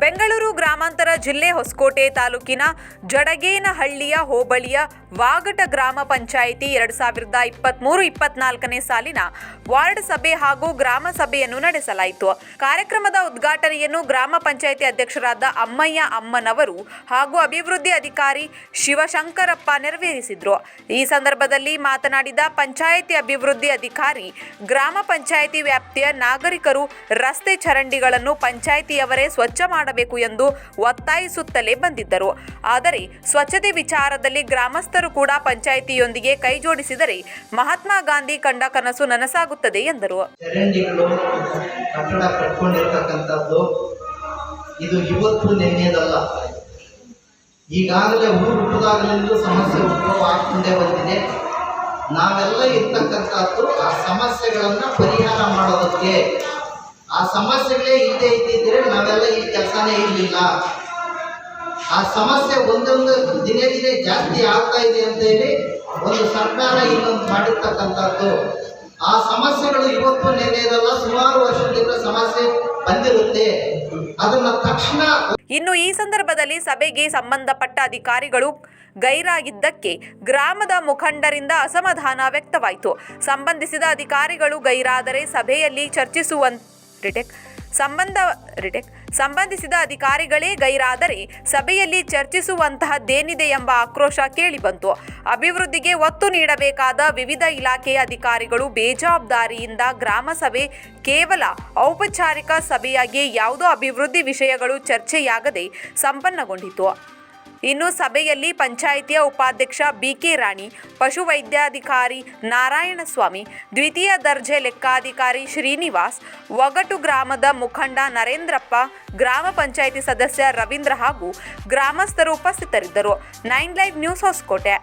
ಬೆಂಗಳೂರು ಗ್ರಾಮಾಂತರ ಜಿಲ್ಲೆ ಹೊಸಕೋಟೆ ತಾಲೂಕಿನ ಜಡಗೇನಹಳ್ಳಿಯ ಹೋಬಳಿಯ ವಾಗಟ ಗ್ರಾಮ ಪಂಚಾಯಿತಿ ಎರಡು ಸಾವಿರದ ಇಪ್ಪತ್ತ್ಮೂರು ಇಪ್ಪತ್ನಾಲ್ಕನೇ ಸಾಲಿನ ವಾರ್ಡ್ ಸಭೆ ಹಾಗೂ ಗ್ರಾಮ ಸಭೆಯನ್ನು ನಡೆಸಲಾಯಿತು. ಕಾರ್ಯಕ್ರಮದ ಉದ್ಘಾಟನೆಯನ್ನು ಗ್ರಾಮ ಪಂಚಾಯಿತಿ ಅಧ್ಯಕ್ಷರಾದ ಅಮ್ಮಯ್ಯ ಅಮ್ಮನವರು ಹಾಗೂ ಅಭಿವೃದ್ಧಿ ಅಧಿಕಾರಿ ಶಿವಶಂಕರಪ್ಪ ನೆರವೇರಿಸಿದ್ರು. ಈ ಸಂದರ್ಭದಲ್ಲಿ ಮಾತನಾಡಿದ ಪಂಚಾಯಿತಿ ಅಭಿವೃದ್ಧಿ ಅಧಿಕಾರಿ, ಗ್ರಾಮ ಪಂಚಾಯಿತಿ ವ್ಯಾಪ್ತಿಯ ನಾಗರಿಕರು ರಸ್ತೆ ಚರಂಡಿಗಳನ್ನು ಪಂಚಾಯಿತಿಯವರೇ ಸ್ವಚ್ಛ ಮಾಡಬೇಕು ಎಂದು ಒತ್ತಾಯಿಸುತ್ತಲೇ ಬಂದಿದ್ದರು. ಆದರೆ ಸ್ವಚ್ಛತೆ ವಿಚಾರದಲ್ಲಿ ಗ್ರಾಮಸ್ಥರು ಕೂಡ ಪಂಚಾಯಿತಿಯೊಂದಿಗೆ ಕೈಜೋಡಿಸಿದರೆ ಮಹಾತ್ಮ ಗಾಂಧಿ ಕಂಡ ಕನಸು ನನಸಾಗುತ್ತದೆ ಎಂದರು. ಇದು ಇವತ್ತು ನೆನ್ನೆಯದಲ್ಲ ಈಗಾಗಲೇ ಊರು ಹುಟ್ಟಿದಾಗಲಿಂದಲೂ ಸಮಸ್ಯೆ ಉದ್ಭವ ಬಂದಿದೆ. ನಾವೆಲ್ಲ ಇರ್ತಕ್ಕಂಥದ್ದು ಆ ಸಮಸ್ಯೆಗಳನ್ನು ಪರಿಹಾರ ಮಾಡೋದಕ್ಕೆ ಆ ಸಮಸ್ಯೆಗಳೇ ಇಲ್ಲದೆ ಇದ್ದಿದ್ರೆ ನಾವೆಲ್ಲ ಈ ಕೆಲಸನೇ ಇರಲಿಲ್ಲ. ಆ ಸಮಸ್ಯೆ ಒಂದೊಂದು ದಿನೇ ದಿನೇ ಜಾಸ್ತಿ ಆಗ್ತಾ ಇದೆ ಅಂತ ಹೇಳಿ ಒಂದು ಸರ್ಕಾರ ಇನ್ನೊಂದು ಮಾಡಿರ್ತಕ್ಕಂಥದ್ದು. ಆ ಸಮಸ್ಯೆಗಳು ಇವತ್ತು ನೆನೆಯದಲ್ಲ ಸುಮಾರು ವರ್ಷದಿಂದ ಸಮಸ್ಯೆ ಬಂದಿರುತ್ತೆ. ಅದನ್ನ ತಕ್ಷಣ ಇನ್ನು ಈ ಸಂದರ್ಭದಲ್ಲಿ ಸಭೆಗೆ ಸಂಬಂಧಪಟ್ಟ ಅಧಿಕಾರಿಗಳು ಗೈರಾಗಿದ್ದಕ್ಕೆ ಗ್ರಾಮದ ಮುಖಂಡರಿಂದ ಅಸಮಾಧಾನ ವ್ಯಕ್ತವಾಯಿತು. ಸಂಬಂಧಿಸಿದ ಅಧಿಕಾರಿಗಳು ಗೈರಾದರೆ ಸಭೆಯಲ್ಲಿ ಚರ್ಚಿಸುವಂತ ರಿಟೆಕ್ ಸಂಬಂಧ, ರಿಟೆಕ್ ಸಂಬಂಧಿಸಿದ ಅಧಿಕಾರಿಗಳೇ ಗೈರಾದರೆ ಸಭೆಯಲ್ಲಿ ಚರ್ಚಿಸುವಂತಹದ್ದೇನಿದೆ ಎಂಬ ಆಕ್ರೋಶ ಕೇಳಿಬಂತು. ಅಭಿವೃದ್ಧಿಗೆ ಒತ್ತು ನೀಡಬೇಕಾದ ವಿವಿಧ ಇಲಾಖೆಯ ಅಧಿಕಾರಿಗಳು ಬೇಜವಾಬ್ದಾರಿಯಿಂದ ಗ್ರಾಮ ಸಭೆ ಕೇವಲ ಔಪಚಾರಿಕ ಸಭೆಯಾಗಿ ಯಾವುದೋ ಅಭಿವೃದ್ಧಿ ವಿಷಯಗಳು ಚರ್ಚೆಯಾಗದೆ ಸಂಪನ್ನಗೊಂಡಿತು. ಇನ್ನು ಸಭೆಯಲ್ಲಿ ಪಂಚಾಯಿತಿಯ ಉಪಾಧ್ಯಕ್ಷ ಬಿಕೆ ರಾಣಿ ಪಶುವೈದ್ಯಾಧಿಕಾರಿ ನಾರಾಯಣಸ್ವಾಮಿ, ದ್ವಿತೀಯ ದರ್ಜೆ ಲೆಕ್ಕಾಧಿಕಾರಿ ಶ್ರೀನಿವಾಸ್, ಒಗಟು ಗ್ರಾಮದ ಮುಖಂಡ ನರೇಂದ್ರಪ್ಪ, ಗ್ರಾಮ ಪಂಚಾಯಿತಿ ಸದಸ್ಯ ರವೀಂದ್ರ ಹಾಗೂ ಗ್ರಾಮಸ್ಥರು ಉಪಸ್ಥಿತರಿದ್ದರು. Nine live news Hosakote.